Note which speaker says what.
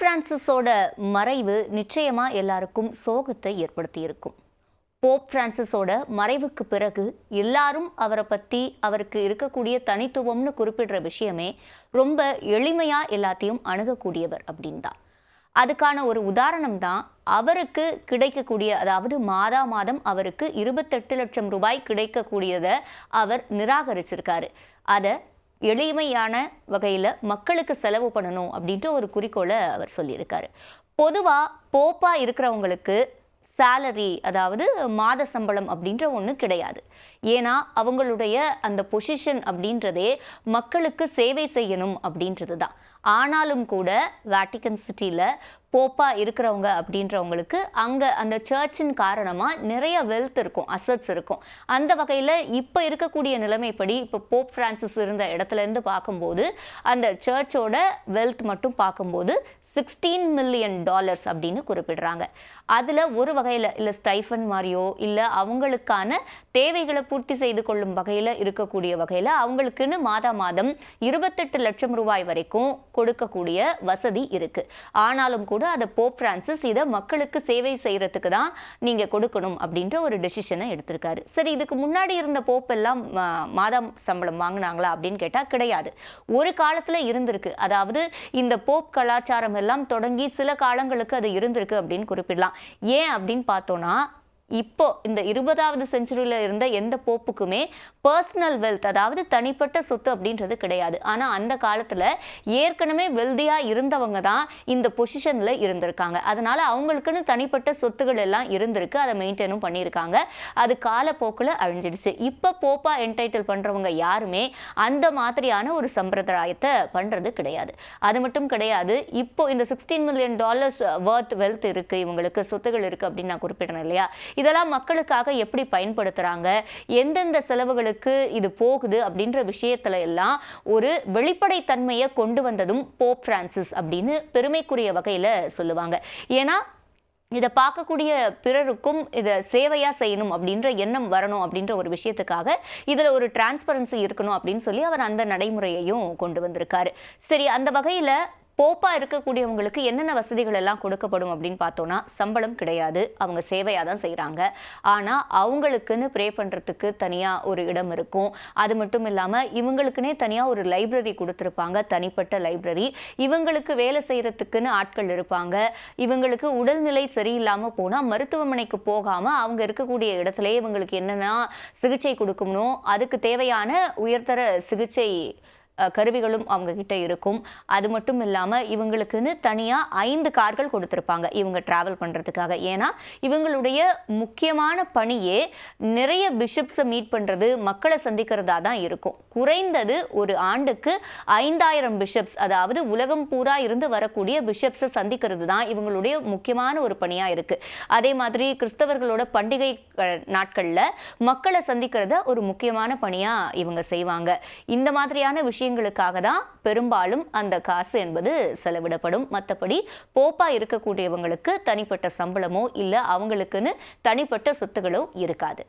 Speaker 1: பிரான்சிஸோட மறைவு நிச்சயமா எல்லாருக்கும் சோகத்தை ஏற்படுத்தி இருக்கும் போப் பிரான்சிஸோட மறைவுக்கு பிறகு எல்லாரும் அவரை பற்றி அவருக்கு இருக்கக்கூடிய தனித்துவம்னு குறிப்பிடுற விஷயமே ரொம்ப எளிமையாக எல்லாத்தையும் அணுகக்கூடியவர் அப்படின்னு தான். அதுக்கான ஒரு உதாரணம் தான் அவருக்கு கிடைக்கக்கூடிய அதாவது மாதா மாதம் அவருக்கு இருபத்தெட்டு லட்சம் ரூபாய் கிடைக்கக்கூடியதை அவர் நிராகரிச்சிருக்காரு. அதை எளிமையான வகையில் மக்களுக்கு செலவு பண்ணணும் அப்படின்ற ஒரு குறிக்கோளை அவர் சொல்லியிருக்காரு. பொதுவாக போப்பாக இருக்கிறவங்களுக்கு சேலரி அதாவது மாத சம்பளம் அப்படின்ற ஒன்று கிடையாது. ஏன்னா அவங்களுடைய அந்த பொசிஷன் அப்படின்றதே மக்களுக்கு சேவை செய்யணும் அப்படின்றது தான் ஆனாலும் கூட வேட்டிகன் சிட்டியில் போப்பா இருக்கிறவங்க அப்படின்றவங்களுக்கு அங்கே அந்த சர்ச்சின் காரணமாக நிறைய வெல்த் இருக்கும் அசட்ஸ் இருக்கும். அந்த வகையில் இப்போ இருக்கக்கூடிய நிலைமைப்படி இப்போ போப் ஃப்ரான்சிஸ் இருந்த இடத்துலேருந்து பார்க்கும்போது அந்த சர்ச்சோட வெல்த் மட்டும் பார்க்கும்போது சிக்ஸ்டீன் மில்லியன் டாலர்ஸ் அப்படின்னு குறிப்பிடுறாங்க. அதில் ஒரு வகையில் இல்லை ஸ்டைஃபன் மாதிரியோ இல்லை அவங்களுக்கான தேவைகளை பூர்த்தி செய்து கொள்ளும் வகையில் இருக்கக்கூடிய வகையில் அவங்களுக்குன்னு மாதா மாதம் இருபத்தெட்டு லட்சம் ரூபாய் வரைக்கும் கொடுக்கக்கூடிய வசதி இருக்குது ஆனாலும் கூட அதை போப் பிரான்சிஸ் இதை மக்களுக்கு சேவை செய்கிறதுக்கு தான் நீங்கள் கொடுக்கணும் அப்படின்ற ஒரு டெசிஷனை எடுத்திருக்காரு. சரி இதுக்கு முன்னாடி இருந்த போப் எல்லாம் மா- மாதம் சம்பளம் வாங்கினாங்களா அப்படின்னு கேட்டால் கிடையாது. ஒரு காலத்தில் இருந்திருக்கு. அதாவது இந்த போப் கலாச்சாரம் எல்லாம் தொடங்கி சில காலங்களுக்கு அது இருந்திருக்கு அப்படின்னு குறிப்பிடலாம். ஏன் அப்படின்னு பார்த்தோன்னா இப்போ இந்த இருபதாவது செஞ்சுரியில் இருந்த எந்த போப்புக்குமே பர்சனல் வெல்த் அதாவது தனிப்பட்ட சொத்து அப்படின்றது கிடையாது. ஆனால் அந்த காலத்தில் ஏற்கனவே வெல்தியாக இருந்தவங்க தான் இந்த பொசிஷனில் இருந்திருக்காங்க. அதனால் அவங்களுக்குன்னு தனிப்பட்ட சொத்துகள் எல்லாம் இருந்திருக்கு. அதை மெயின்டைனும் பண்ணியிருக்காங்க. அது காலப்போக்கில் அழிஞ்சிடுச்சு. இப்போ போப்பாக என்டைட்டில் பண்ணுறவங்க யாருமே அந்த மாதிரியான ஒரு சம்பிரதாயத்தை பண்ணுறது கிடையாது. அது மட்டும் கிடையாது. இப்போ இந்த sixteen million dollars worth wealth இருக்குது இவங்களுக்கு சொத்துகள் இருக்குது அப்படின்னு நான் குறிப்பிட்டேன் இல்லையா? இதெல்லாம் மக்களுக்காக எப்படி பயன்படுத்துகிறாங்க எந்தெந்த செலவுகளுக்கு இது போகுது அப்படின்ற விஷயத்துல எல்லாம் ஒரு வெளிப்படைத்தன்மையை கொண்டு வந்ததும் போப் பிரான்சிஸ் அப்படின்னு பெருமைக்குரிய வகையில் சொல்லுவாங்க. ஏன்னா இதை பார்க்கக்கூடிய பிறருக்கும் இதை சேவையாக செய்யணும் அப்படின்ற எண்ணம் வரணும் அப்படின்ற ஒரு விஷயத்துக்காக இதில் ஒரு டிரான்ஸ்பரன்சி இருக்கணும் அப்படின்னு சொல்லி அவர் அந்த நடைமுறையையும் கொண்டு வந்திருக்காரு. சரி அந்த வகையில் போப்பாக இருக்கக்கூடியவங்களுக்கு என்னென்ன வசதிகள் எல்லாம் கொடுக்கப்படும் அப்படின்னு பார்த்தோன்னா சம்பளம் கிடையாது. அவங்க சேவையாக தான் செய்கிறாங்க ஆனால் அவங்களுக்குன்னு ப்ரே பண்ணுறதுக்கு தனியாக ஒரு இடம் இருக்கும். அது மட்டும் இல்லாமல் இவங்களுக்குனே தனியாக ஒரு லைப்ரரி கொடுத்துருப்பாங்க. தனிப்பட்ட லைப்ரரி இவங்களுக்கு வேலை செய்கிறதுக்குன்னு ஆட்கள் இருப்பாங்க. இவங்களுக்கு உடல்நிலை சரியில்லாமல் போனால் மருத்துவமனைக்கு போகாமல் அவங்க இருக்கக்கூடிய இடத்துல இவங்களுக்கு என்னென்ன சிகிச்சை கொடுக்கணும் அதுக்கு தேவையான உயர்தர சிகிச்சை கருவிகளும் அவங்க கிட்ட இருக்கும். அது மட்டும் இல்லாமல் இவங்களுக்குன்னு தனியாக ஐந்து கார்கள் கொடுத்துருப்பாங்க இவங்க ட்ராவல் பண்ணுறதுக்காக ஏன்னா இவங்களுடைய முக்கியமான பணியே நிறைய பிஷப்ஸை மீட் பண்ணுறது மக்களை சந்திக்கிறதா தான் இருக்கும். குறைந்தது ஒரு ஆண்டுக்கு ஐந்தாயிரம் பிஷப்ஸ் அதாவது உலகம் பூரா இருந்து வரக்கூடிய பிஷப்ஸை சந்திக்கிறது தான் இவங்களுடைய முக்கியமான ஒரு பணியாக இருக்குது அதே மாதிரி கிறிஸ்தவர்களோட பண்டிகை நாட்களில் மக்களை சந்திக்கிறத ஒரு முக்கியமான பணியாக இவங்க செய்வாங்க. இந்த மாதிரியான விஷயங்களுக்காக தான் பெரும்பாலும் அந்த காசு என்பது செலவிடப்படும். மற்றபடி போப்பா இருக்கக்கூடியவங்களுக்கு தனிப்பட்ட சம்பளமோ இல்லை அவங்களுக்குன்னு தனிப்பட்ட சொத்துகளோ இருக்காது.